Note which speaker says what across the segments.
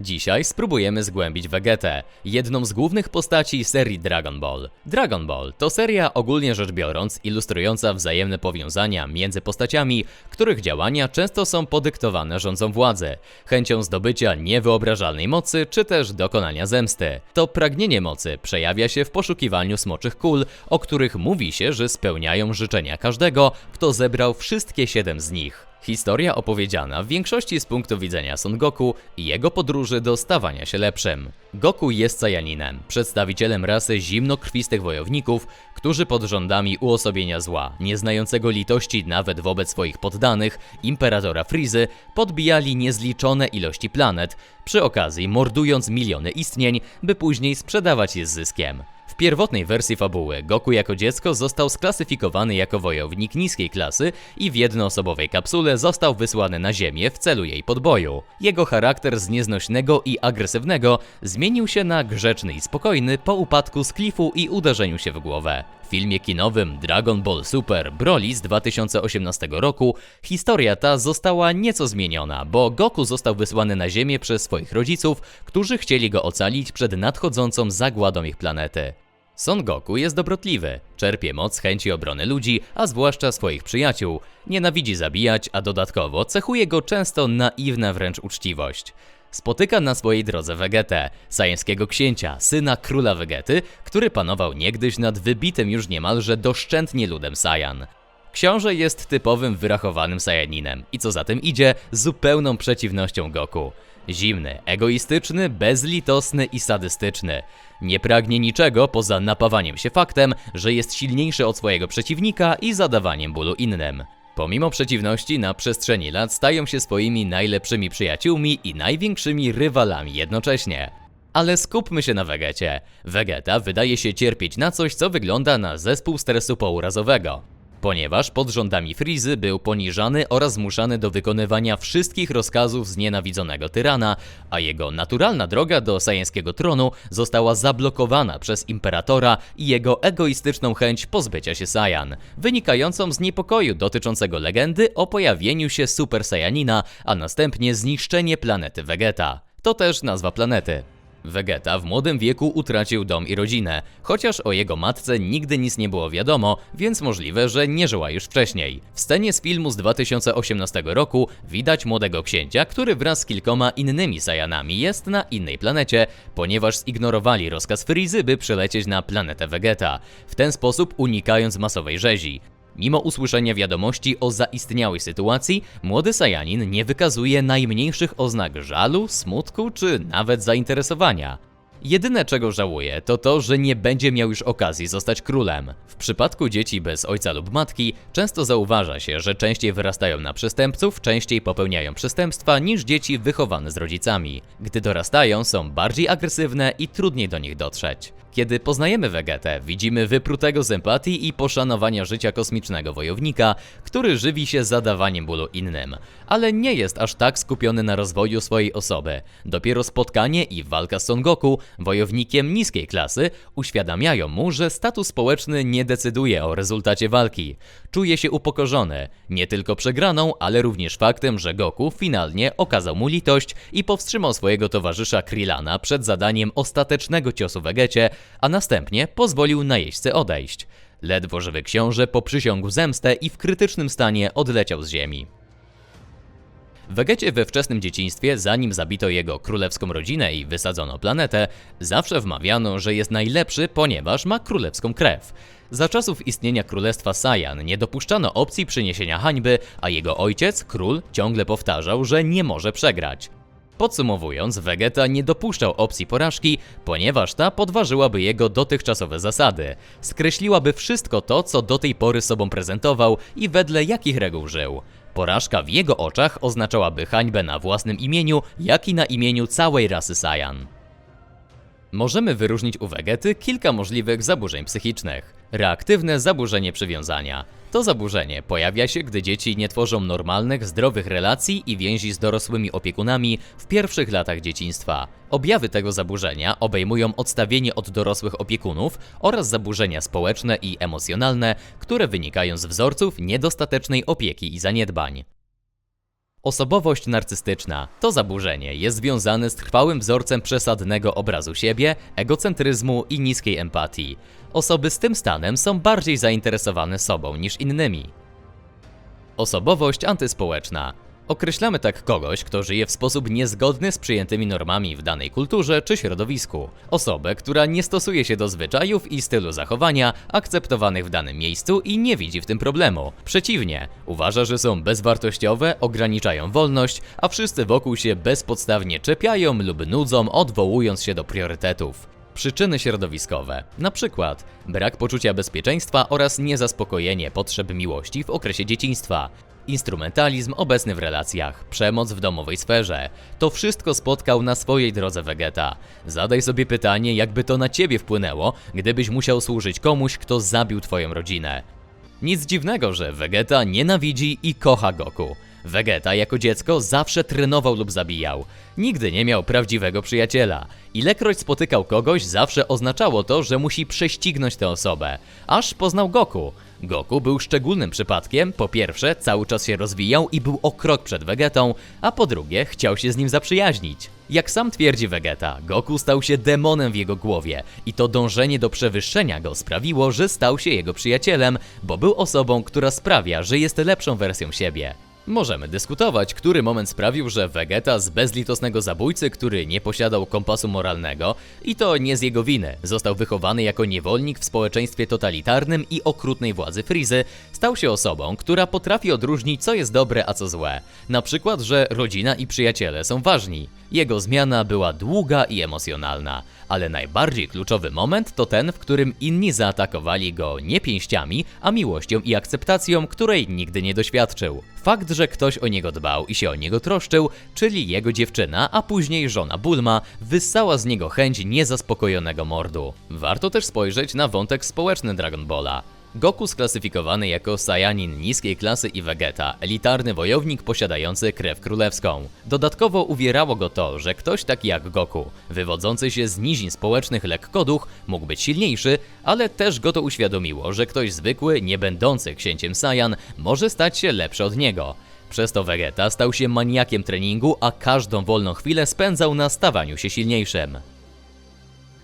Speaker 1: Dzisiaj spróbujemy zgłębić Vegetę, jedną z głównych postaci serii Dragon Ball. Dragon Ball to seria ogólnie rzecz biorąc ilustrująca wzajemne powiązania między postaciami, których działania często są podyktowane rządzą władzy, chęcią zdobycia niewyobrażalnej mocy czy też dokonania zemsty. To pragnienie mocy przejawia się w poszukiwaniu smoczych kul, o których mówi się, że spełniają życzenia każdego, kto zebrał wszystkie siedem z nich. Historia opowiedziana w większości z punktu widzenia Son Goku i jego podróży do stawania się lepszym. Goku jest Saiyaninem, przedstawicielem rasy zimnokrwistych wojowników, którzy pod rządami uosobienia zła, nie znającego litości nawet wobec swoich poddanych, Imperatora Frizy, podbijali niezliczone ilości planet, przy okazji mordując miliony istnień, by później sprzedawać je z zyskiem. W pierwotnej wersji fabuły Goku jako dziecko został sklasyfikowany jako wojownik niskiej klasy i w jednoosobowej kapsule został wysłany na Ziemię w celu jej podboju. Jego charakter z nieznośnego i agresywnego zmienił się na grzeczny i spokojny po upadku z klifu i uderzeniu się w głowę. W filmie kinowym Dragon Ball Super Broly z 2018 roku historia ta została nieco zmieniona, bo Goku został wysłany na Ziemię przez swoich rodziców, którzy chcieli go ocalić przed nadchodzącą zagładą ich planety. Son Goku jest dobrotliwy, czerpie moc chęci obrony ludzi, a zwłaszcza swoich przyjaciół. Nienawidzi zabijać, a dodatkowo cechuje go często naiwna wręcz uczciwość. Spotyka na swojej drodze Vegetę, sajeńskiego księcia, syna króla Vegety, który panował niegdyś nad wybitym już niemalże doszczętnie ludem Saiyan. Książę jest typowym wyrachowanym Saiyaninem i co za tym idzie, zupełną przeciwnością Goku. Zimny, egoistyczny, bezlitosny i sadystyczny. Nie pragnie niczego poza napawaniem się faktem, że jest silniejszy od swojego przeciwnika i zadawaniem bólu innym. Pomimo przeciwności na przestrzeni lat stają się swoimi najlepszymi przyjaciółmi i największymi rywalami jednocześnie. Ale skupmy się na Vegecie. Vegeta wydaje się cierpieć na coś, co wygląda na zespół stresu pourazowego. Ponieważ pod rządami Frizy był poniżany oraz zmuszany do wykonywania wszystkich rozkazów znienawidzonego tyrana, a jego naturalna droga do sajeńskiego tronu została zablokowana przez imperatora i jego egoistyczną chęć pozbycia się Saiyan, wynikającą z niepokoju dotyczącego legendy o pojawieniu się Super Saiyanina, a następnie zniszczenie planety Vegeta. To też nazwa planety. Vegeta w młodym wieku utracił dom i rodzinę, chociaż o jego matce nigdy nic nie było wiadomo, więc możliwe, że nie żyła już wcześniej. W scenie z filmu z 2018 roku widać młodego księcia, który wraz z kilkoma innymi Saiyanami jest na innej planecie, ponieważ zignorowali rozkaz Frizy, by przylecieć na planetę Vegeta, w ten sposób unikając masowej rzezi. Mimo usłyszenia wiadomości o zaistniałej sytuacji, młody Sajanin nie wykazuje najmniejszych oznak żalu, smutku czy nawet zainteresowania. Jedyne czego żałuje to to, że nie będzie miał już okazji zostać królem. W przypadku dzieci bez ojca lub matki często zauważa się, że częściej wyrastają na przestępców, częściej popełniają przestępstwa niż dzieci wychowane z rodzicami. Gdy dorastają, są bardziej agresywne i trudniej do nich dotrzeć. Kiedy poznajemy Vegetę, widzimy wyprutego z empatii i poszanowania życia kosmicznego wojownika, który żywi się zadawaniem bólu innym, ale nie jest aż tak skupiony na rozwoju swojej osoby. Dopiero spotkanie i walka z Son Goku, wojownikiem niskiej klasy, uświadamiają mu, że status społeczny nie decyduje o rezultacie walki. Czuje się upokorzony, nie tylko przegraną, ale również faktem, że Goku finalnie okazał mu litość i powstrzymał swojego towarzysza Krillana przed zadaniem ostatecznego ciosu Vegecie, a następnie pozwolił najeźdźcy odejść. Ledwo żywy książę poprzysiągł zemstę i w krytycznym stanie odleciał z ziemi. Wegecie we wczesnym dzieciństwie, zanim zabito jego królewską rodzinę i wysadzono planetę, zawsze wmawiano, że jest najlepszy, ponieważ ma królewską krew. Za czasów istnienia królestwa Saiyan nie dopuszczano opcji przyniesienia hańby, a jego ojciec, król, ciągle powtarzał, że nie może przegrać. Podsumowując, Vegeta nie dopuszczał opcji porażki, ponieważ ta podważyłaby jego dotychczasowe zasady, skreśliłaby wszystko to, co do tej pory sobą prezentował i wedle jakich reguł żył. Porażka w jego oczach oznaczałaby hańbę na własnym imieniu, jak i na imieniu całej rasy Saiyan. Możemy wyróżnić u Vegety kilka możliwych zaburzeń psychicznych. Reaktywne zaburzenie przywiązania. To zaburzenie pojawia się, gdy dzieci nie tworzą normalnych, zdrowych relacji i więzi z dorosłymi opiekunami w pierwszych latach dzieciństwa. Objawy tego zaburzenia obejmują odstawienie od dorosłych opiekunów oraz zaburzenia społeczne i emocjonalne, które wynikają z wzorców niedostatecznej opieki i zaniedbań. Osobowość narcystyczna to zaburzenie jest związane z trwałym wzorcem przesadnego obrazu siebie, egocentryzmu i niskiej empatii. Osoby z tym stanem są bardziej zainteresowane sobą niż innymi. Osobowość antyspołeczna. Określamy tak kogoś, kto żyje w sposób niezgodny z przyjętymi normami w danej kulturze czy środowisku. Osobę, która nie stosuje się do zwyczajów i stylu zachowania akceptowanych w danym miejscu i nie widzi w tym problemu. Przeciwnie, uważa, że są bezwartościowe, ograniczają wolność, a wszyscy wokół się bezpodstawnie czepiają lub nudzą, odwołując się do priorytetów. Przyczyny środowiskowe, na przykład brak poczucia bezpieczeństwa oraz niezaspokojenie potrzeb miłości w okresie dzieciństwa, instrumentalizm obecny w relacjach, przemoc w domowej sferze. To wszystko spotkał na swojej drodze Vegeta. Zadaj sobie pytanie, jakby to na ciebie wpłynęło, gdybyś musiał służyć komuś, kto zabił twoją rodzinę. Nic dziwnego, że Vegeta nienawidzi i kocha Goku. Vegeta jako dziecko zawsze trenował lub zabijał. Nigdy nie miał prawdziwego przyjaciela. Ilekroć spotykał kogoś, zawsze oznaczało to, że musi prześcignąć tę osobę. Aż poznał Goku. Goku był szczególnym przypadkiem. Po pierwsze, cały czas się rozwijał i był o krok przed Vegetą, a po drugie, chciał się z nim zaprzyjaźnić. Jak sam twierdzi Vegeta, Goku stał się demonem w jego głowie i to dążenie do przewyższenia go sprawiło, że stał się jego przyjacielem, bo był osobą, która sprawia, że jest lepszą wersją siebie. Możemy dyskutować, który moment sprawił, że Vegeta z bezlitosnego zabójcy, który nie posiadał kompasu moralnego, i to nie z jego winy, został wychowany jako niewolnik w społeczeństwie totalitarnym i okrutnej władzy Frizy, stał się osobą, która potrafi odróżnić co jest dobre, a co złe. Na przykład, że rodzina i przyjaciele są ważni. Jego zmiana była długa i emocjonalna, ale najbardziej kluczowy moment to ten, w którym inni zaatakowali go nie pięściami, a miłością i akceptacją, której nigdy nie doświadczył. Fakt, że ktoś o niego dbał i się o niego troszczył, czyli jego dziewczyna, a później żona Bulma, wyssała z niego chęć niezaspokojonego mordu. Warto też spojrzeć na wątek społeczny Dragon Balla. Goku sklasyfikowany jako Saiyanin niskiej klasy i Vegeta, elitarny wojownik posiadający krew królewską. Dodatkowo uwierało go to, że ktoś taki jak Goku, wywodzący się z nizin społecznych lekkoduch, mógł być silniejszy, ale też go to uświadomiło, że ktoś zwykły, nie będący księciem Saiyan, może stać się lepszy od niego. Przez to Vegeta stał się maniakiem treningu, a każdą wolną chwilę spędzał na stawaniu się silniejszym.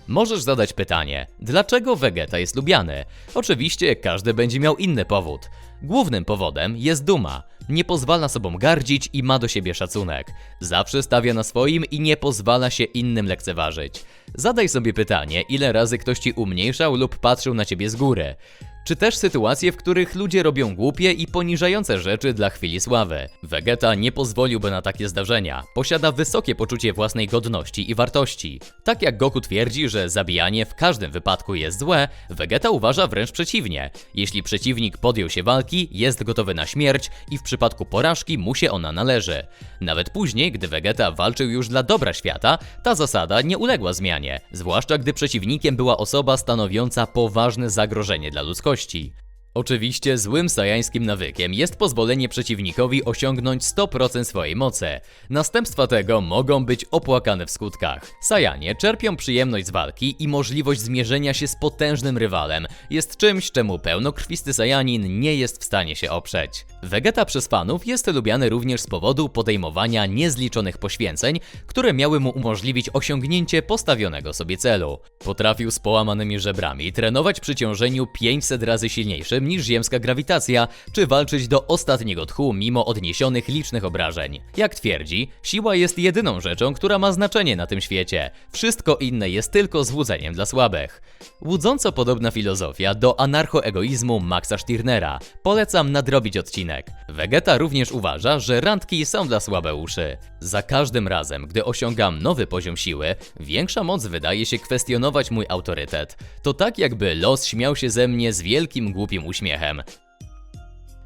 Speaker 1: Możesz zadać pytanie, dlaczego Vegeta jest lubiany? Oczywiście każdy będzie miał inny powód. Głównym powodem jest duma. Nie pozwala sobą gardzić i ma do siebie szacunek. Zawsze stawia na swoim i nie pozwala się innym lekceważyć. Zadaj sobie pytanie, ile razy ktoś ci umniejszał lub patrzył na ciebie z góry. Czy też sytuacje, w których ludzie robią głupie i poniżające rzeczy dla chwili sławy. Vegeta nie pozwoliłby na takie zdarzenia. Posiada wysokie poczucie własnej godności i wartości. Tak jak Goku twierdzi, że zabijanie w każdym wypadku jest złe, Vegeta uważa wręcz przeciwnie. Jeśli przeciwnik podjął się walki, jest gotowy na śmierć i w przypadku porażki mu się ona należy. Nawet później, gdy Vegeta walczył już dla dobra świata, ta zasada nie uległa zmianie, zwłaszcza gdy przeciwnikiem była osoba stanowiąca poważne zagrożenie dla ludzkości. Oczywiście złym sajańskim nawykiem jest pozwolenie przeciwnikowi osiągnąć 100% swojej mocy. Następstwa tego mogą być opłakane w skutkach. Sajanie czerpią przyjemność z walki i możliwość zmierzenia się z potężnym rywalem jest czymś, czemu pełnokrwisty Sajanin nie jest w stanie się oprzeć. Vegeta przez fanów jest lubiany również z powodu podejmowania niezliczonych poświęceń, które miały mu umożliwić osiągnięcie postawionego sobie celu. Potrafił z połamanymi żebrami trenować przy ciążeniu 500 razy silniejszym niż ziemska grawitacja, czy walczyć do ostatniego tchu mimo odniesionych licznych obrażeń. Jak twierdzi, siła jest jedyną rzeczą, która ma znaczenie na tym świecie. Wszystko inne jest tylko złudzeniem dla słabych. Łudząco podobna filozofia do anarchoegoizmu Maxa Stirnera. Polecam nadrobić odcinek. Vegeta również uważa, że randki są dla słabe uszy. Za każdym razem, gdy osiągam nowy poziom siły, większa moc wydaje się kwestionować mój autorytet. To tak jakby los śmiał się ze mnie z wielkim głupim uśmiechem.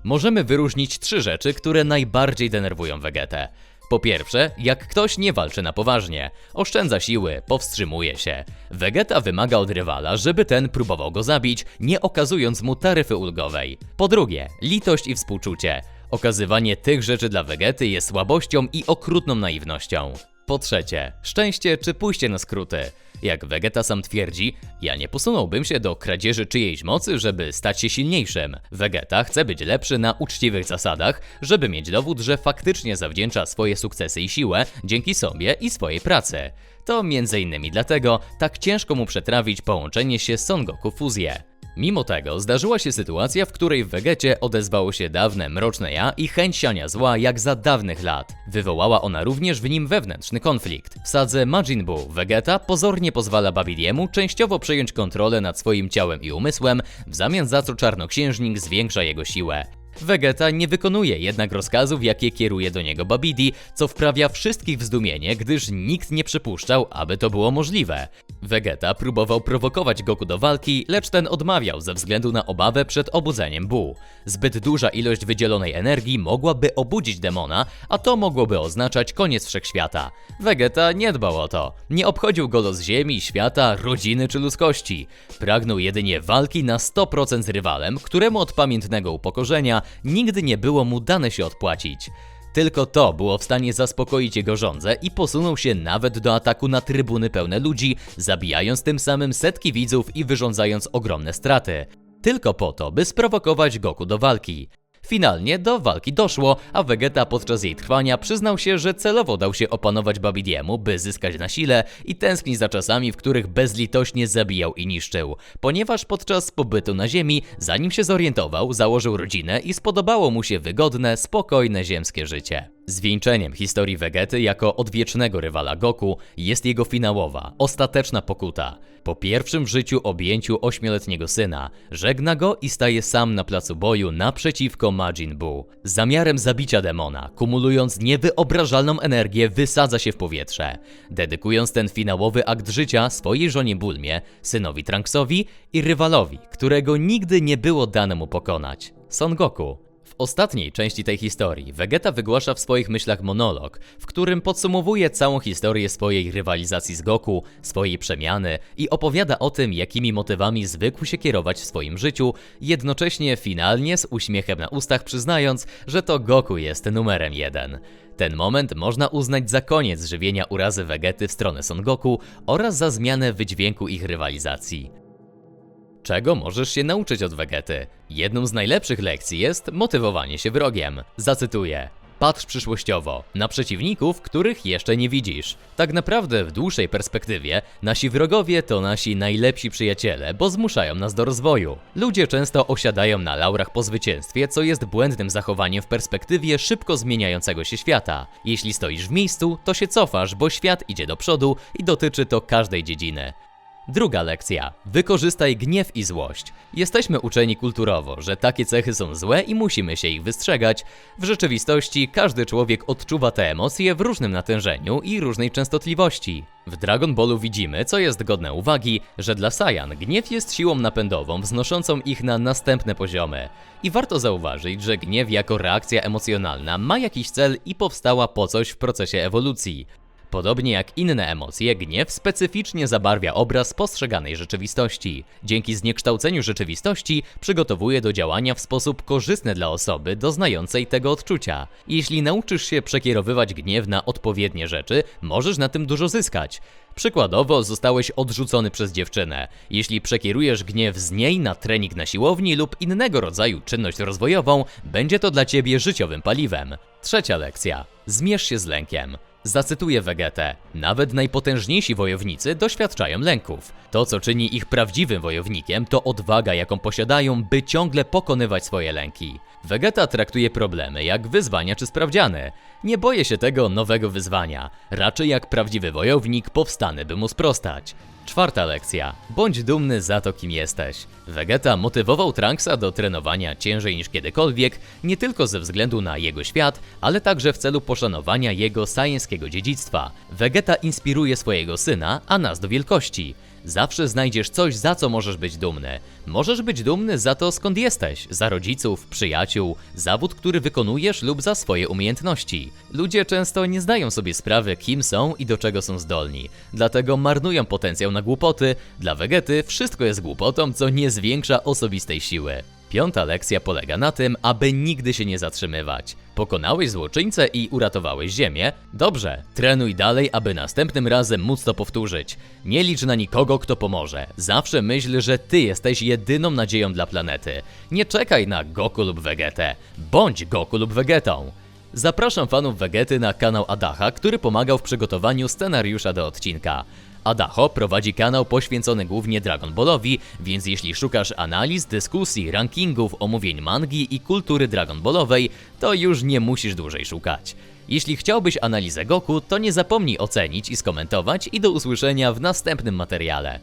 Speaker 1: Możemy wyróżnić trzy rzeczy, które najbardziej denerwują Vegetę. Po pierwsze, jak ktoś nie walczy na poważnie, oszczędza siły, powstrzymuje się. Vegeta wymaga od rywala, żeby ten próbował go zabić, nie okazując mu taryfy ulgowej. Po drugie, litość i współczucie. Okazywanie tych rzeczy dla Vegety jest słabością i okrutną naiwnością. Po trzecie, szczęście czy pójście na skróty. Jak Vegeta sam twierdzi, ja nie posunąłbym się do kradzieży czyjejś mocy, żeby stać się silniejszym. Vegeta chce być lepszy na uczciwych zasadach, żeby mieć dowód, że faktycznie zawdzięcza swoje sukcesy i siłę dzięki sobie i swojej pracy. To innymi dlatego tak ciężko mu przetrawić połączenie się z Son Goku fuzję. Mimo tego zdarzyła się sytuacja, w której w Wegecie odezwało się dawne mroczne ja i chęć siania zła jak za dawnych lat. Wywołała ona również w nim wewnętrzny konflikt. W sadze Majin Buu Vegeta pozornie pozwala Babidiemu częściowo przejąć kontrolę nad swoim ciałem i umysłem, w zamian za co czarnoksiężnik zwiększa jego siłę. Vegeta nie wykonuje jednak rozkazów, jakie kieruje do niego Babidi, co wprawia wszystkich w zdumienie, gdyż nikt nie przypuszczał, aby to było możliwe. Vegeta próbował prowokować Goku do walki, lecz ten odmawiał ze względu na obawę przed obudzeniem Buu. Zbyt duża ilość wydzielonej energii mogłaby obudzić demona, a to mogłoby oznaczać koniec wszechświata. Vegeta nie dbał o to. Nie obchodził go los ziemi, świata, rodziny czy ludzkości. Pragnął jedynie walki na 100% z rywalem, któremu od pamiętnego upokorzenia nigdy nie było mu dane się odpłacić. Tylko to było w stanie zaspokoić jego żądzę i posunął się nawet do ataku na trybuny pełne ludzi, zabijając tym samym setki widzów i wyrządzając ogromne straty. Tylko po to, by sprowokować Goku do walki. Finalnie do walki doszło, a Vegeta podczas jej trwania przyznał się, że celowo dał się opanować Babidiemu, by zyskać na sile i tęskni za czasami, w których bezlitośnie zabijał i niszczył. Ponieważ podczas pobytu na Ziemi, zanim się zorientował, założył rodzinę i spodobało mu się wygodne, spokojne ziemskie życie. Zwieńczeniem historii Vegety jako odwiecznego rywala Goku jest jego finałowa, ostateczna pokuta. Po pierwszym w życiu objęciu ośmioletniego syna, żegna go i staje sam na placu boju naprzeciwko Majin Buu. Z zamiarem zabicia demona, kumulując niewyobrażalną energię, wysadza się w powietrze, dedykując ten finałowy akt życia swojej żonie Bulmie, synowi Trunksowi i rywalowi, którego nigdy nie było dane mu pokonać, Son Goku. Ostatniej części tej historii Vegeta wygłasza w swoich myślach monolog, w którym podsumowuje całą historię swojej rywalizacji z Goku, swojej przemiany i opowiada o tym, jakimi motywami zwykł się kierować w swoim życiu, jednocześnie finalnie z uśmiechem na ustach przyznając, że to Goku jest numerem jeden. Ten moment można uznać za koniec żywienia urazy Vegety w stronę Son Goku oraz za zmianę wydźwięku ich rywalizacji. Czego możesz się nauczyć od Vegety? Jedną z najlepszych lekcji jest motywowanie się wrogiem. Zacytuję. Patrz przyszłościowo, na przeciwników, których jeszcze nie widzisz. Tak naprawdę w dłuższej perspektywie nasi wrogowie to nasi najlepsi przyjaciele, bo zmuszają nas do rozwoju. Ludzie często osiadają na laurach po zwycięstwie, co jest błędnym zachowaniem w perspektywie szybko zmieniającego się świata. Jeśli stoisz w miejscu, to się cofasz, bo świat idzie do przodu i dotyczy to każdej dziedziny. Druga lekcja. Wykorzystaj gniew i złość. Jesteśmy uczeni kulturowo, że takie cechy są złe i musimy się ich wystrzegać. W rzeczywistości każdy człowiek odczuwa te emocje w różnym natężeniu i różnej częstotliwości. W Dragon Ballu widzimy, co jest godne uwagi, że dla Saiyan gniew jest siłą napędową wznoszącą ich na następne poziomy. I warto zauważyć, że gniew jako reakcja emocjonalna ma jakiś cel i powstała po coś w procesie ewolucji. Podobnie jak inne emocje, gniew specyficznie zabarwia obraz postrzeganej rzeczywistości. Dzięki zniekształceniu rzeczywistości przygotowuje do działania w sposób korzystny dla osoby doznającej tego odczucia. Jeśli nauczysz się przekierowywać gniew na odpowiednie rzeczy, możesz na tym dużo zyskać. Przykładowo zostałeś odrzucony przez dziewczynę. Jeśli przekierujesz gniew z niej na trening na siłowni lub innego rodzaju czynność rozwojową, będzie to dla ciebie życiowym paliwem. Trzecia lekcja. Zmierz się z lękiem. Zacytuję Vegetę. Nawet najpotężniejsi wojownicy doświadczają lęków. To, co czyni ich prawdziwym wojownikiem, to odwaga, jaką posiadają, by ciągle pokonywać swoje lęki. Vegeta traktuje problemy jak wyzwania czy sprawdziany. Nie boję się tego nowego wyzwania. Raczej jak prawdziwy wojownik powstanę, by mu sprostać. Czwarta lekcja. Bądź dumny za to, kim jesteś. Vegeta motywował Trunksa do trenowania ciężej niż kiedykolwiek, nie tylko ze względu na jego świat, ale także w celu poszanowania jego sajenskiego dziedzictwa. Vegeta inspiruje swojego syna, a nas do wielkości. Zawsze znajdziesz coś, za co możesz być dumny. Możesz być dumny za to, skąd jesteś, za rodziców, przyjaciół, zawód, który wykonujesz lub za swoje umiejętności. Ludzie często nie zdają sobie sprawy, kim są i do czego są zdolni, dlatego marnują potencjał na głupoty. Dla Vegety wszystko jest głupotą, co nie zwiększa osobistej siły. Piąta lekcja polega na tym, aby nigdy się nie zatrzymywać. Pokonałeś złoczyńcę i uratowałeś ziemię? Dobrze, trenuj dalej, aby następnym razem móc to powtórzyć. Nie licz na nikogo, kto pomoże. Zawsze myśl, że ty jesteś jedyną nadzieją dla planety. Nie czekaj na Goku lub Vegetę. Bądź Goku lub Vegetą. Zapraszam fanów Vegety na kanał Adacha, który pomagał w przygotowaniu scenariusza do odcinka. Adacho prowadzi kanał poświęcony głównie Dragon Ballowi, więc jeśli szukasz analiz, dyskusji, rankingów, omówień mangi i kultury Dragon Ballowej, to już nie musisz dłużej szukać. Jeśli chciałbyś analizę Goku, to nie zapomnij ocenić i skomentować i do usłyszenia w następnym materiale.